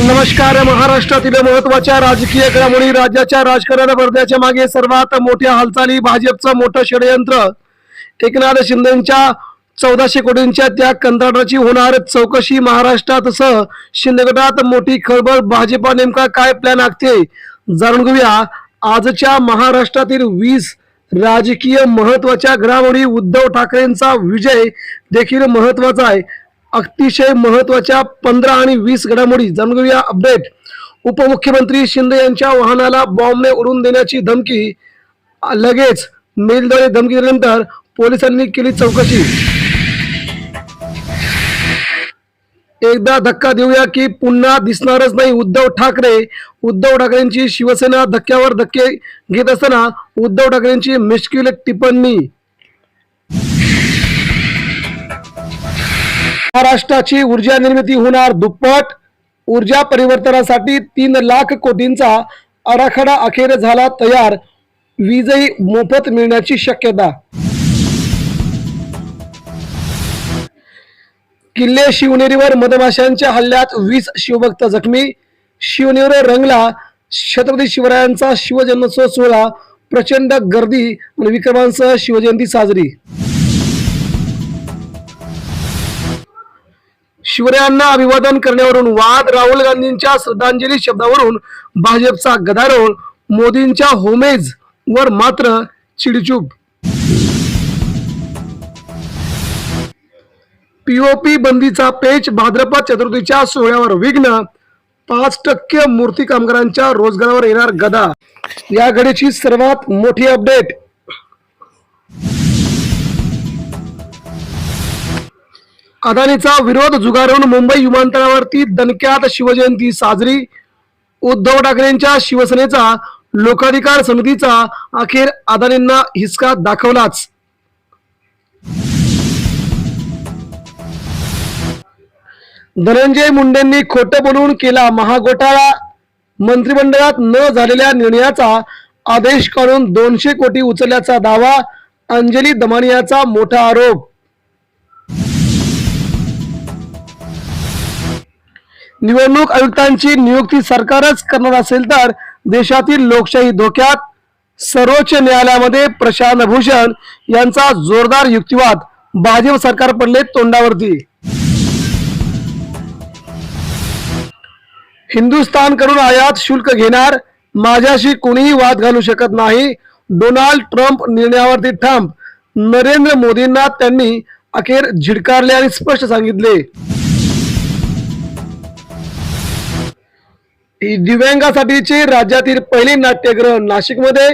नमस्कार महाराष्ट्रातील महत्त्वाच्या राजकीय घडामोडी राज्याच्या राजकारण भरण्याच्या मागे सर्वात मोठ्या हालचाली भाजपचं मोठं षडयंत्र. एकनाथ शिंदेच्या चौदाशे कोटींच्या त्या कंत्राटाची होणार चौकशी महाराष्ट्रातसह शिंदे गटात मोठी खळबळ. भाजपा नेमका काय प्लॅन आखते? जाणून घेऊया. आजच्या महाराष्ट्रातील वीस राजकीय महत्त्वाच्या घडामोडी. उद्धव ठाकरेंचा विजय देखील महत्त्वाचा आहे. अतिशय महत्त्वाच्या पंधरा आणि वीस घडामोडी जाणून घेऊया अपडेट. उपमुख्यमंत्री शिंदे यांच्या वाहनाला बॉम्बने उडून देण्याची धमकी लगेच मेलद्वारे धमकी दिल्यानंतर पोलिसांनी केली चौकशी. एकदा धक्का देऊया की पुन्हा दिसणारच नाही उद्धव ठाकरे. उद्धव ठाकरेंची शिवसेना धक्क्यावर धक्के घेत असताना उद्धव ठाकरेंची मिश्किल टिप्पणी. महाराष्ट्राची ऊर्जा निर्मिती होणार दुप्पट. ऊर्जा परिवर्तनासाठी तीन लाख कोटींचा आराखडा अखेर झाला तयार. वीजही मोफत मिळण्याची शक्यता. किल्ले शिवनेरीवर मधमाशांच्या हल्ल्यात वीस शिवभक्त जखमी. शिवनेरीवर रंगला छत्रपती शिवरायांचा शिवजन्मोत्सव सोहळा. प्रचंड गर्दी आणि विक्रमांसह शिवजयंती साजरी. शिवरायांना अभिवादन करण्यावरून वाद राहुल गांधींच्या श्रद्धांजली शब्दावरून भाजपचा गदारोळ मोदींच्या होमेज वर मात्र चिडचूप. पीओपी बंदीचा पेच भाद्रपद चतुर्थीच्या सोहळ्यावर विघ्न पाच टक्के मूर्ती कामगारांच्या रोजगारावर येणार गदा. या घडीची सर्वात मोठी अपडेट अदानीचा विरोध जुगारून मुंबई विमानतळावरती दणक्यात शिवजयंती साजरी. उद्धव ठाकरेंच्या शिवसेनेचा लोकाधिकार समितीचा अखेर अदानींना हिसका दाखवलाच. धनंजय मुंडेंनी खोटं बोलून केला महाघोटाळा. मंत्रिमंडळात न झालेल्या निर्णयाचा आदेश काढून दोनशे कोटी उचलल्याचा दावा. अंजली दमानियाचा मोठा आरोप. निवडणूक आयुक्तांची नियुक्ती सरकारच करणार असेल तर देशातील लोकशाही धोक्यात सर्वोच्च न्यायालयामध्ये प्रशांत भूषण यांचा जोरदार युक्तिवाद भाजप सरकार पडले तोंडावरती. हिंदुस्थानकडून आयात शुल्क घेणार माझ्याशी कोणीही वाद घालू शकत नाही डोनाल्ड ट्रम्प निर्णयावरती ठाम. नरेंद्र मोदींना त्यांनी अखेर झिडकारले आणि स्पष्ट सांगितले. दिव्यांगासाठीचे राज्यातील पहिले नाट्यगृह नाशिकमध्ये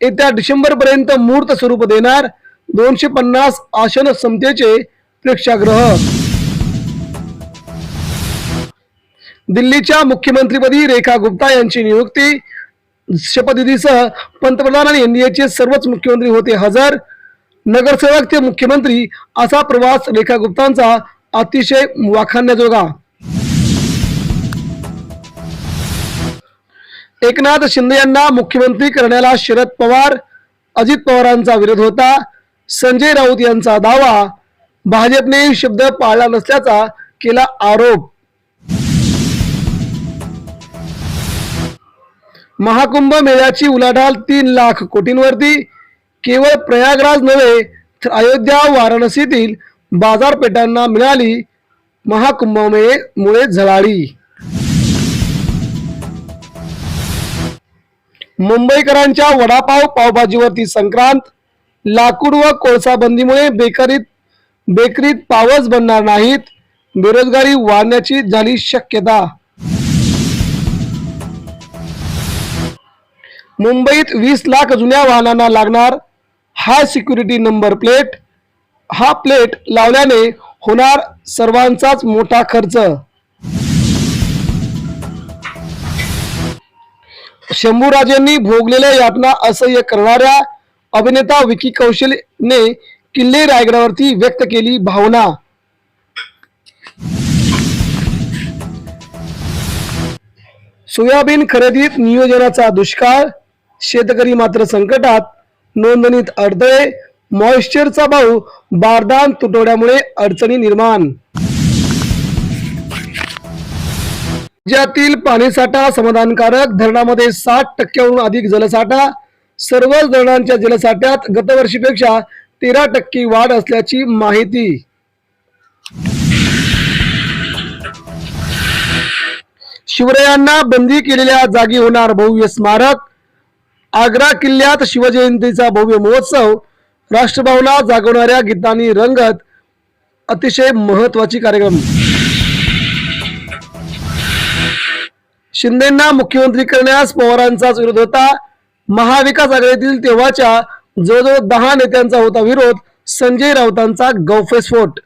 येत्या डिसेंबर पर्यंत मूर्त स्वरूप देणार दोनशे पन्नास आसन क्षमतेचे प्रेक्षागृह. दिल्लीच्या मुख्यमंत्रीपदी रेखा गुप्ता यांची नियुक्ती. शपथविधीसह पंतप्रधान आणि एनडीएचे सर्वच मुख्यमंत्री होते हजर. नगरसेवक ते मुख्यमंत्री असा प्रवास रेखा गुप्तांचा अतिशय वाखाणण्याजोगा. एकनाथ शिंदे यांना मुख्यमंत्री करण्याला शरद पवार अजित पवारांचा विरोध होता. संजय राऊत यांचा दावा भाजपने शब्द पाळला नसल्याचा केला आरोप. महाकुंभ मेळ्याची उलाढाल तीन लाख कोटींवरती केवळ प्रयागराज नव्हे तर अयोध्या वाराणसीतील बाजारपेठांना मिळाली महाकुंभमेळेमुळे झळाळी. मुंबईकरांच्या वडापाव पावभाजीवरती संक्रांत लाकूड व कोळसा बंदीमुळे बेकरीत बेकरीत पावच बनणार नाहीत. बेरोजगारी वाढण्याची झाली शक्यता. मुंबईत वीस लाख जुन्या वाहनांना लागणार. हाय सिक्युरिटी नंबर प्लेट हा प्लेट लावल्याने होणार सर्वांचाच मोठा खर्च. शंभूराजेंनी भोगलेल्या यातना असह्य करणाऱ्या अभिनेता विकी कौशलने किल्ले रायगडावरती व्यक्त केली भावना. सोयाबीन खरेदीत नियोजनाचा दुष्काळ शेतकरी मात्र संकटात नोंदणीत अडथळे मॉइश्चरचा भाऊ बारदान तुटवड्यामुळे अडचणी निर्माण. राज्यातील पाणीसाठा समाधानकारक धरणामध्ये साठ टक्क्याहून अधिक जलसाठा सर्वच धरणांच्या जलसाठ्यात गतवर्षीपेक्षा तेरा टक्के वाढ असल्याची माहिती. शिवरायांना बंदी केलेल्या जागी होणार भव्य स्मारक आग्रा किल्ल्यात शिवजयंतीचा भव्य महोत्सव राष्ट्रभावना जागवणाऱ्या गीतांनी रंगत अतिशय महत्वाची कार्यक्रम. शिंदेना मुख्यमंत्री करण्यास पवारांचाच विरोध होता. महाविकास आघाडीतील तेव्हाच्या जवळजवळ दहा नेत्यांचा होता विरोध. संजय राऊतांचा गौफेस्फोट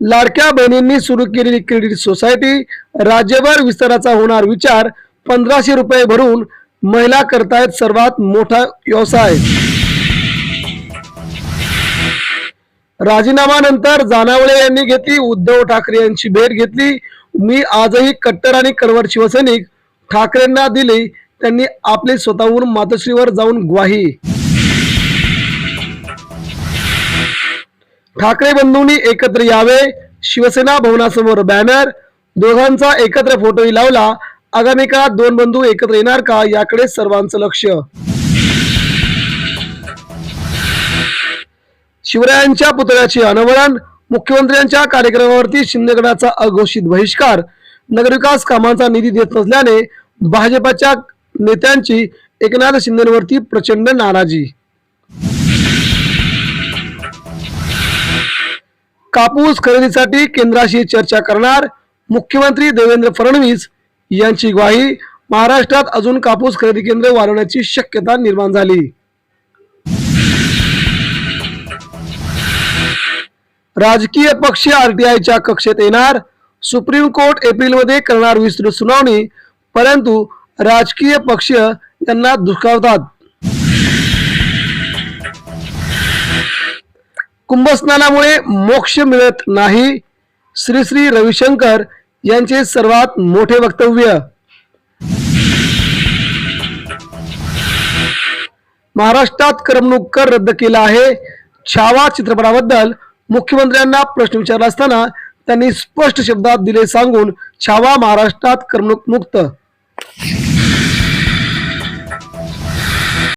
लाडक्या बहिणींनी सुरू केलेली क्रेडिट सोसायटी राज्यभर विस्ताराचा होणार विचार पंधराशे रुपये भरून महिला करतायत सर्वात मोठा व्यवसाय. राजीनामानंतर जानावळे यांनी घेतली उद्धव ठाकरे यांची भेट घेतली. मी आजही कट्टर आणि कडवट शिवसैनिक ठाकरेंना दिली. त्यांनी आपली स्वतःहून मातोश्रीवर जाऊन ग्वाही. ठाकरे बंधूंनी एकत्र यावे. शिवसेना भवनासमोर बॅनर. दोघांचा एकत्र फोटोही लावला. आगामी काळात दोन बंधू एकत्र येणार का? याकडे सर्वांचं लक्ष. शिवरायांच्या पुतळ्याचे अनावरण मुख्यमंत्र्यांच्या कार्यक्रमावरती शिंदेगडाचा अघोषित बहिष्कार नगरविकास कामांचा निधी देत नसल्याने भाजपाच्या नेत्यांची एकनाथ शिंदेवरती प्रचंड नाराजी. कापूस खरेदीसाठी केंद्राशी चर्चा करणार मुख्यमंत्री देवेंद्र फडणवीस यांची ग्वाही महाराष्ट्रात अजून कापूस खरेदी केंद्र वाढवण्याची शक्यता निर्माण झाली. राजकीय पक्ष आरटीआयच्या कक्षेत येणार. सुप्रीम कोर्ट एप्रिलमध्ये करणार विस्तृत सुनावणी परंतु राजकीय पक्ष यांना दुखावतात कुंभस्नानामुळे मोक्ष मिळत नाही. श्री श्री रविशंकर यांचे सर्वात मोठे वक्तव्य. महाराष्ट्रात करमणूक कर रद्द केला आहे. छावा चित्रपटाबद्दल मुख्यमंत्र्यांना प्रश्न विचारला असताना त्यांनी स्पष्ट शब्दात दिले सांगून छावा महाराष्ट्रात करमणूक मुक्त.